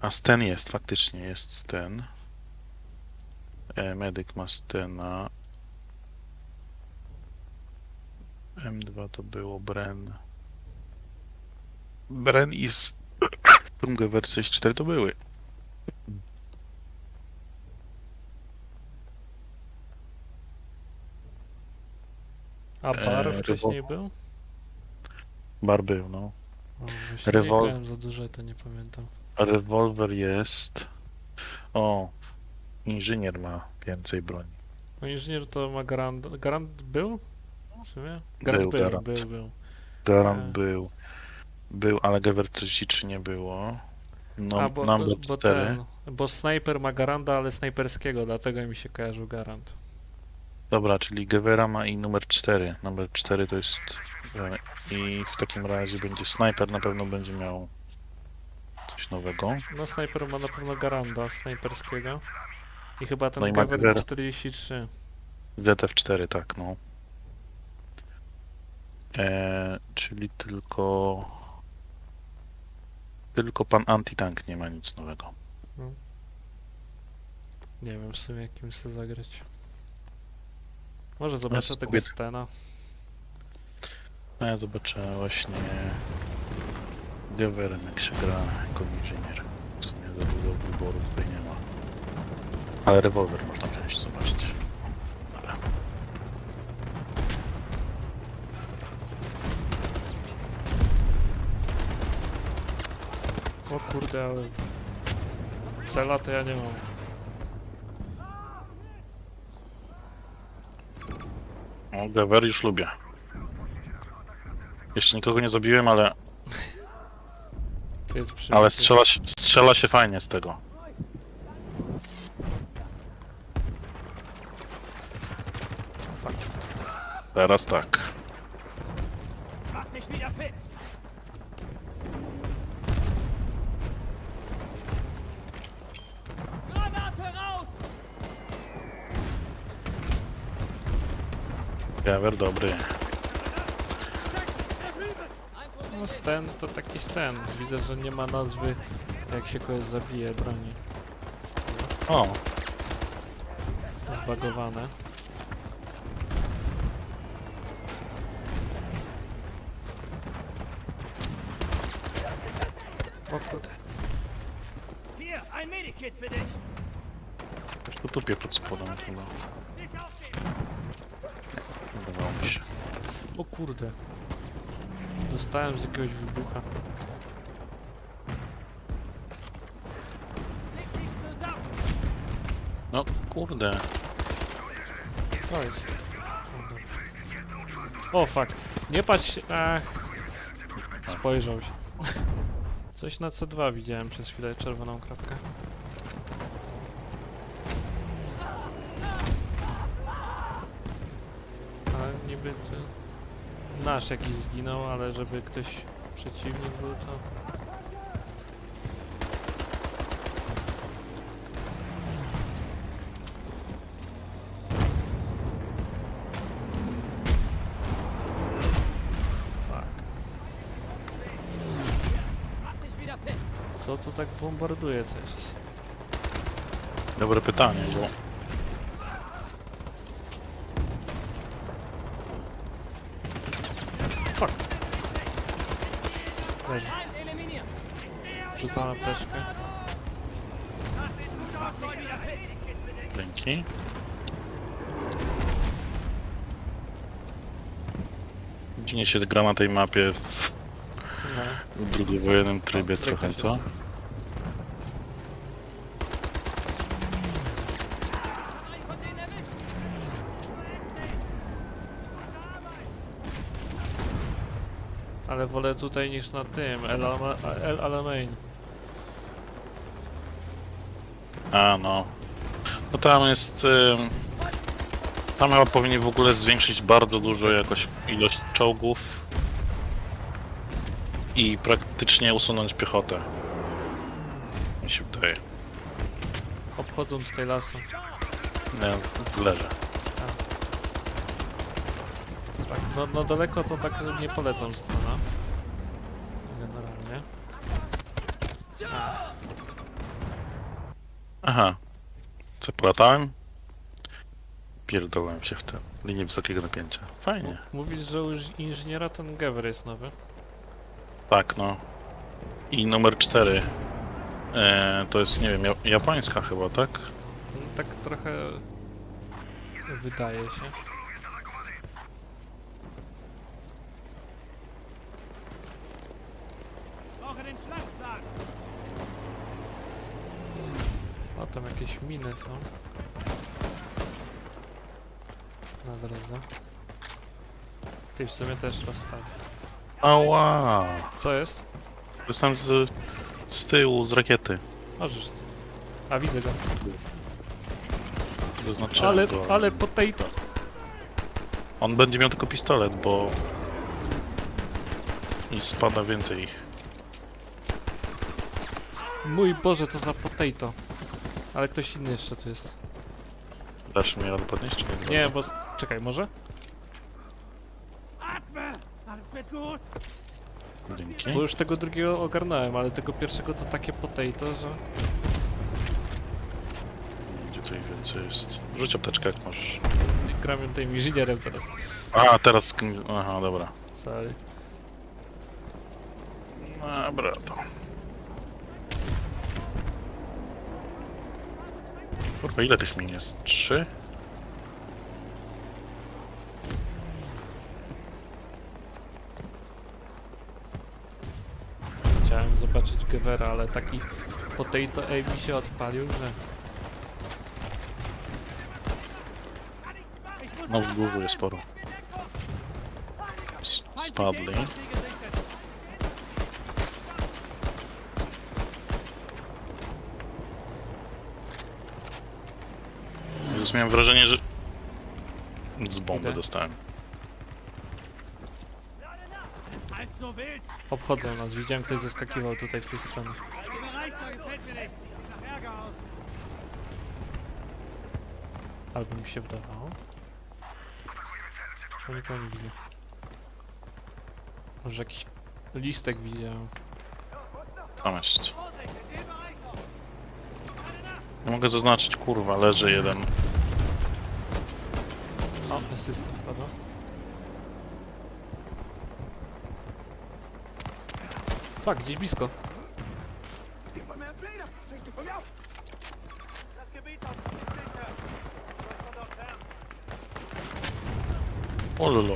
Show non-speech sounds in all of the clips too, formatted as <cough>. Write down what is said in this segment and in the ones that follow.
A Sten jest, faktycznie jest Sten. E, medyk ma Stena. M2 to było Bren. Bren i z <coughs> Strungewer 64 to były. A bar Eee, wcześniej był? Bar był, no. O, nie Rewol- grałem za dużo, to nie pamiętam. Rewolwer jest. O, inżynier ma więcej broni. No inżynier to ma Garant. Garant był? W sumie? Garant Był był, Garant. był, był. Garant E. był. Był, ale Gewer 33 nie było. No, A, bo, number bo, bo 4. ten. Bo snajper ma Garanda, ale snajperskiego, dlatego mi się kojarzył Garant. Dobra, czyli Gevera ma i numer 4. Numer 4 to jest. e, I w takim razie będzie snajper, na pewno będzie miał coś nowego. No snajper ma na pewno Garanda snajperskiego. I chyba ten No i ma Gewehr Gevera. 43. ZF4, tak, no. E, czyli tylko. Tylko pan Antitank nie ma nic nowego. Nie wiem w sumie jakim chcę zagrać. Może zobaczę tego spróbuję. Stena. No ja zobaczę właśnie Gewerem jak się gra jako inżynier. W sumie za dużo wyboru tutaj nie ma. Ale rewolwer można wziąć, zobaczyć. Dobra. O kurde, ale... Cela to ja nie mam. No, Gewer już lubię. Jeszcze nikogo nie zabiłem, ale, Jest przy ale strzela, się, strzela się fajnie z tego. Teraz tak. Mach dich wieder fit! Granate raus! Gewer dobry. No Sten to taki Sten. Widzę, że nie ma nazwy jak się kogoś zabije broni. O, Zbagowane. O kurde. Już tu tupię pod spodem chyba. Wydawało mi się. O kurde. Dostałem z jakiegoś wybucha. No kurde. Co jest? O, dobra. O fuck. Nie patrz się. Ach. Spojrzał się. <laughs> Coś na C2 widziałem przez chwilę, czerwoną kropkę. Ale niby to... Nasz jakiś zginął, ale żeby ktoś przeciwnik był to... Co tu tak bombarduje czas? Dobre pytanie, bo Fuck. Leży. Feind eliminieren! Wieder fit! dzięki. Dziwnie się gra na tej mapie w, No. drugowojennym trybie O, tryb trochę, też co? erwischt! Ale wolę tutaj niż na tym, El, Alama- El Alamein. A no. No tam jest. ym, Tam chyba powinni w ogóle zwiększyć bardzo dużo jakoś ilość czołgów i praktycznie usunąć piechotę. Mi się wydaje. Obchodzą tutaj lasy. Nie, zleży. Tak, no, no daleko to tak nie polecam scena. Generalnie. Aha. Zaplatałem. Pierdolałem się w tę linię wysokiego napięcia. Fajnie. Mówisz, że u inż- inżyniera ten Gever jest nowy. Tak, no. I numer 4. E, to jest, nie wiem, ja- japońska chyba, tak? No, Tak trochę wydaje się. Brauche den Schlachtplan. O, tam jakieś miny są. Na drodze. Ty w sumie też rozstawię. Ała! Co jest? Dostałem z, z tyłu, z rakiety. Możesz ty. A widzę go. Zaznaczyłem Ale, go. ale potato. On będzie miał tylko pistolet, bo... I spada więcej ich. Mój Boże, co za potato. Ale ktoś inny jeszcze tu jest. Dasz mi radę podnieść, czy nie? Nie, bo... Czekaj, może? Dzięki. Bo już tego drugiego ogarnąłem, ale tego pierwszego to takie potato, że... Gdzie tutaj więcej jest? Rzuć apteczkę jak możesz. Gram tym inżynierem teraz. A, teraz... Aha, dobra. Sorry. Dobra, to... Kurwa, ile tych min jest? Trzy? Chciałem zobaczyć Gevera, ale taki potato A mi się odpalił, że... No w górze jest sporo. S- Spadli. Już miałem wrażenie, że... Z bomby Idę. dostałem. Obchodzą nas, widziałem ktoś zeskakiwał tutaj w tej stronie. Albo mi się wydawało. Bo nikogo nie widzę. Może jakiś listek widziałem. Tam jest. Nie mogę zaznaczyć, kurwa, leży jeden. O, asysta wpadła. Fuck, gdzieś blisko. Ololo.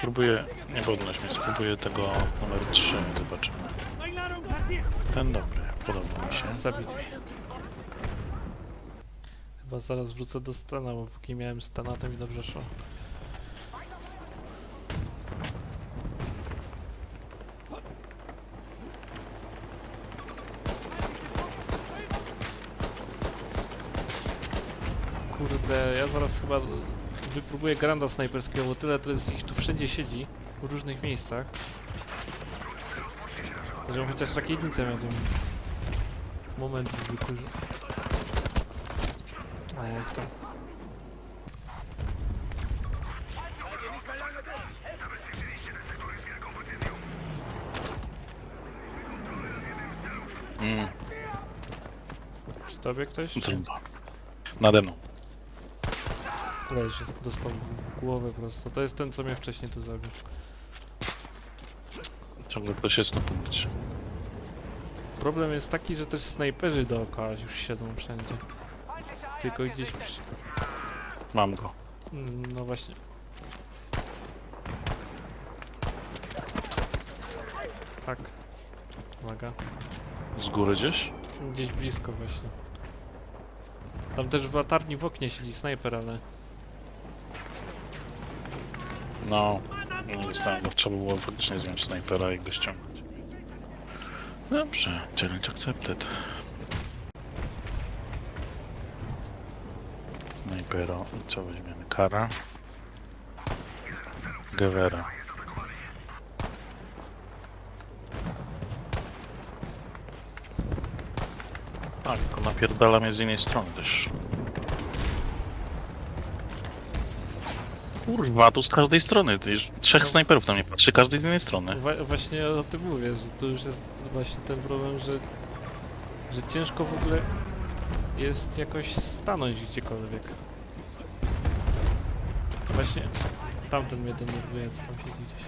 Próbuję, nie podnoś mnie, spróbuję tego numer 3, zobaczymy. Ten dobry, podoba mi się. Mnie. Chyba zaraz wrócę do Stana, bo póki miałem Stana, to mi dobrze szło. Kurde, ja zaraz chyba wypróbuję granda snajperskiego, bo tyle to jest ich tu wszędzie siedzi, w różnych miejscach. Żebym chociaż rakietnicę miał tym moment wykurzył. A jak to? Mm, Przy tobie ktoś? Czy trudno. Nade mną. leży? Dostał w głowę prosto. To jest ten, co mnie wcześniej tu zabił. Ciągle ktoś jest na punkcie. Problem jest taki, że też snajperzy dookoła już siedzą wszędzie. Tylko gdzieś przy... Mam go. No właśnie. Tak. Uwaga. Z góry gdzieś? Gdzieś blisko właśnie. Tam też w latarni w oknie siedzi snajper, ale... No, nie dostałem go. Trzeba było faktycznie zdjąć snajpera i go ściągnąć. Dobrze, challenge accepted. Snajpera. I co weźmiemy? Kara. Gevera. A, tylko napierdala mnie z innej strony też. Kurwa, tu z każdej strony. Ty, trzech No. snajperów na mnie patrzy, każdy z innej strony. Wa- właśnie o tym mówię, że to już jest właśnie ten problem, że, że ciężko w ogóle jest jakoś stanąć gdziekolwiek. Właśnie tamten mnie denerwuje, co tam siedzi gdzieś.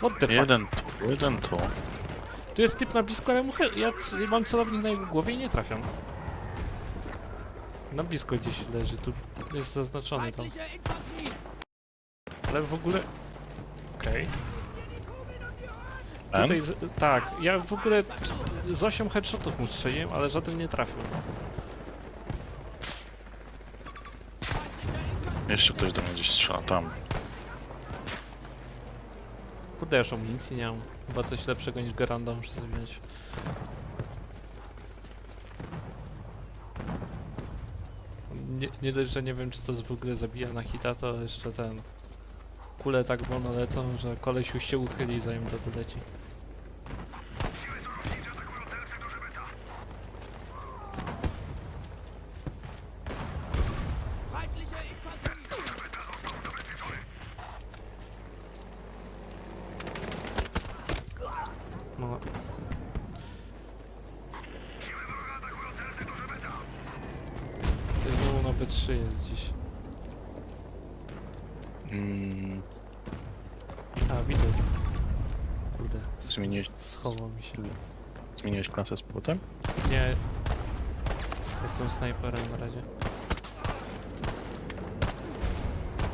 What the fuck? Jeden tu, jeden tu. Tu jest typ na blisko, ale mu he- ja c- mam celownik na jego głowie i nie trafiam. Na blisko gdzieś leży, tu jest zaznaczony tam. Ale w ogóle... Okej. Tutaj, z, tak, ja w ogóle z 8 headshotów mu strzeliłem, ale żaden nie trafił. Jeszcze ktoś do mnie gdzieś strzela, tam. Kurde, już amunicji nie mam. Chyba coś lepszego niż Garanda muszę sobie wziąć. Nie, nie dość, że nie wiem czy to w ogóle zabija na hita, to jeszcze ten... Kule tak wolno lecą, że koleś już się uchyli zanim to doleci. 3 jest dziś. Mm, A, widzę. Kurde, zmieniłeś, schował mi się. zmieniłeś klasę z płotem? Nie. Jestem snajperem na razie.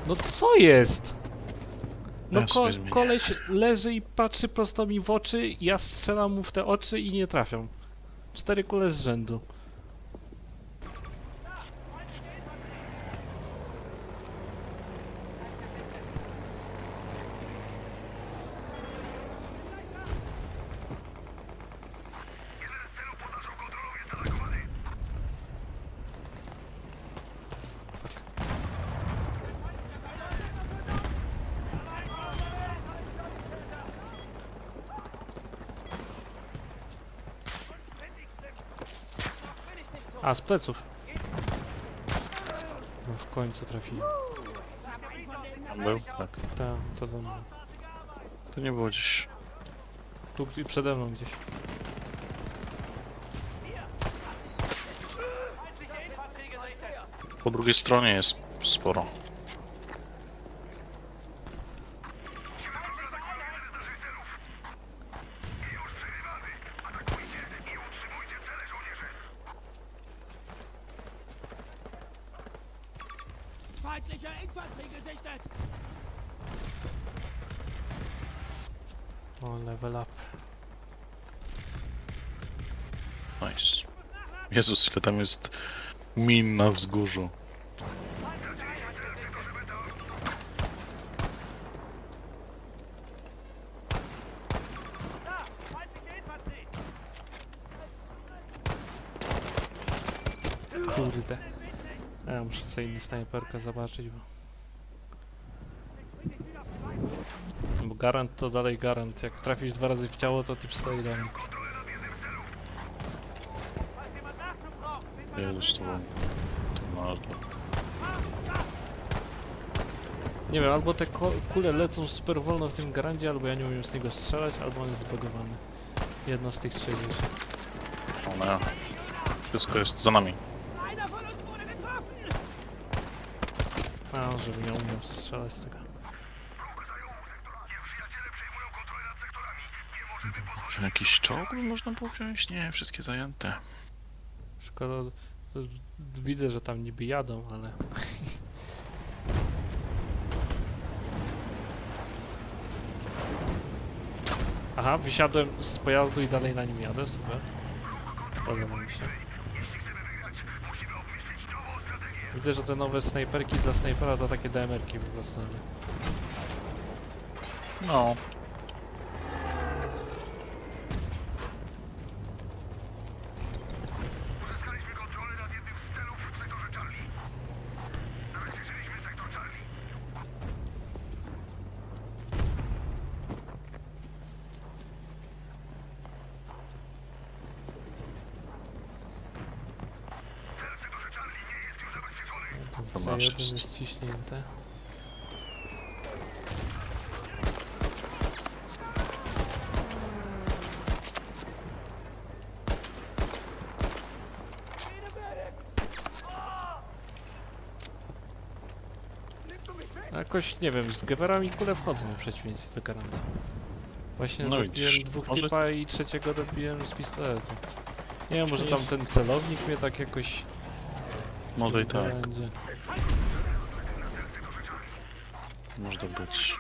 No co jest? No ko koleś leży i patrzy prosto mi w oczy, ja strzelam mu w te oczy i nie trafią. Cztery kule z rzędu. A, z pleców. No, w końcu trafiłem. Tam był? Tak. Tak, to tam. był. To nie było gdzieś... Tu i przede mną gdzieś. Po drugiej stronie jest sporo. Jezus, ile tam jest min na wzgórzu. Kurde. Ja muszę sobie inny snajperkę zobaczyć, bo... Bo garant to dalej garant. Jak trafisz dwa razy w ciało, to typ stoi dalej. Falls braucht, sind wir Jezus, to było... To mało. Nie wiem, albo te kule lecą super wolno w tym garandzie, albo ja nie umiem z niego strzelać, albo on jest zbugowany. Jedno z tych trzech rzeczy. One... Wszystko jest za nami. A, żebym ja umiał strzelać z tego. Jakiś czołg można było wziąć? Nie, wszystkie zajęte. Szkoda... Widzę, że tam niby jadą, ale... Aha, wysiadłem z pojazdu i dalej na nim jadę, super. Podoba mi się. Widzę, że te nowe snajperki dla snajpera to takie DMR-ki po prostu. No. C1 wszystko. jest ciśnięte. Jakoś, nie wiem, z Gewerami kule wchodzą w przeciwieństwie do Garanda. Właśnie No widzisz, dwóch może- typa i trzeciego dobiłem z pistoletu. Nie wiem, może tam jest- ten celownik mnie tak jakoś... Może i tak, Będzie. Może tak być.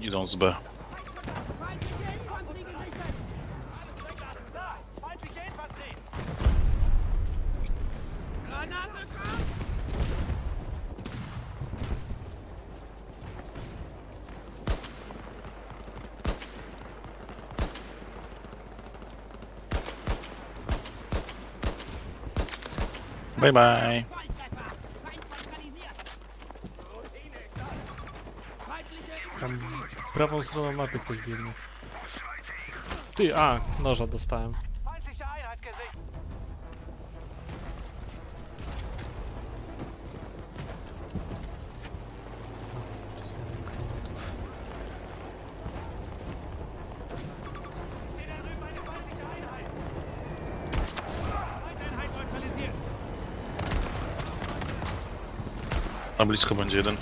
Idą z B. Бай-бай. Там прямо в мапі хтось бідний. Ти, а, ножа доставим. Na blisko będzie jeden.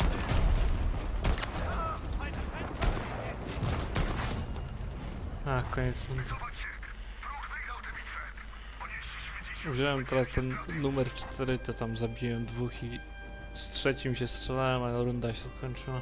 A, koniec rundy. Wziąłem teraz ten numer 4, to tam zabiłem dwóch i z trzecim się strzelałem, ale runda się skończyła.